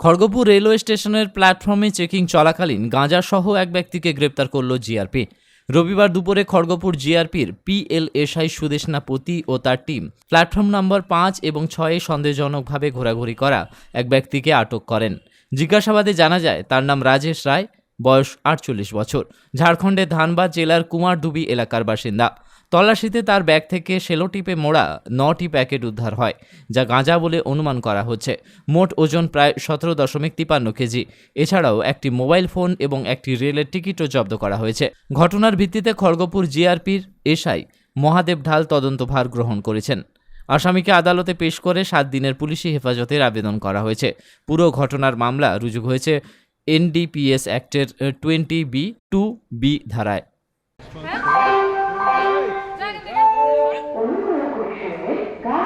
Kharagpur railway স্টেশনের প্ল্যাটফর্মে checking চলাকালীন গাঁজাসহ এক ব্যক্তিকে গ্রেপ্তার করল জিআরপি। রবিবার দুপুরে খড়গপুর জিআরপির পিএলএসআই সুদেশনা পতি ও তার টিম প্ল্যাটফর্ম নম্বর পাঁচ এবং ছয়ে সন্দেহজনকভাবে ঘোরাঘুরি করা এক ব্যক্তিকে আটক করেন। জিজ্ঞাসাবাদে জানা যায়, তার নাম রাজেশ রায়, বয়স আটচল্লিশ বছর, ঝাড়খণ্ডের ধানবাদ জেলার কুমারডুবি এলাকার বাসিন্দা। তল্লাশিতে তার ব্যাগ থেকে সেলো টিপে মোড়া নটি প্যাকেট উদ্ধার হয়, যা গাঁজা বলে অনুমান করা হচ্ছে। মোট ওজন প্রায় সতেরো দশমিক তিপান্ন কেজি। এছাড়াও একটি মোবাইল ফোন এবং একটি রেলের টিকিটও জব্দ করা হয়েছে। ঘটনার ভিত্তিতে খড়গপুর জিআরপির এসআই মহাদেব ঢাল তদন্তভার গ্রহণ করেছেন। আসামিকে আদালতে পেশ করে সাত দিনের পুলিশি হেফাজতের আবেদন করা হয়েছে। পুরো ঘটনার মামলা রুজু হয়েছে এনডিপিএস অ্যাক্টের টোয়েন্টি বি টু বি ধারায়।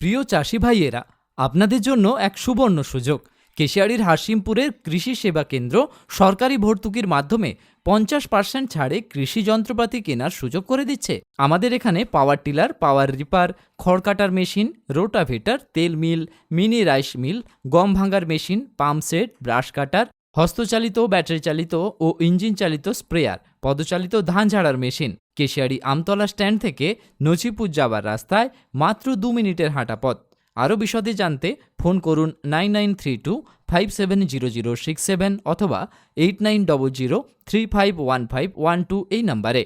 প্রিয় চাষি ভাইয়েরা, আপনাদের জন্য এক সুবর্ণ সুযোগ। কেশিয়াড়ির হাসিমপুরের কৃষি সেবা কেন্দ্র সরকারি ভর্তুকির মাধ্যমে পঞ্চাশ পার্সেন্ট ছাড়ে কৃষি যন্ত্রপাতি কেনার সুযোগ করে দিচ্ছে। আমাদের এখানে পাওয়ার টিলার, পাওয়ার রিপার, খড় কাটার মেশিন, রোটাভেটার, তেল মিল, মিনি রাইস মিল, গম ভাঙার মেশিন পাম্পসেট ব্রাশ কাটার হস্তচালিত ব্যাটারি চালিত ও ইঞ্জিন চালিত স্প্রেয়ার, পদচালিত ধান ঝাড়ার মেশিন, কেশিয়ারি আমতলা স্ট্যান্ড থেকে নচিপুর যাবার রাস্তায় মাত্র দু মিনিটের হাঁটা পথ। আরও বিশদে জানতে ফোন করুন nine nine three two five seven zero zero six seven অথবা eight nine double zero three five one five one two এই নাম্বারে।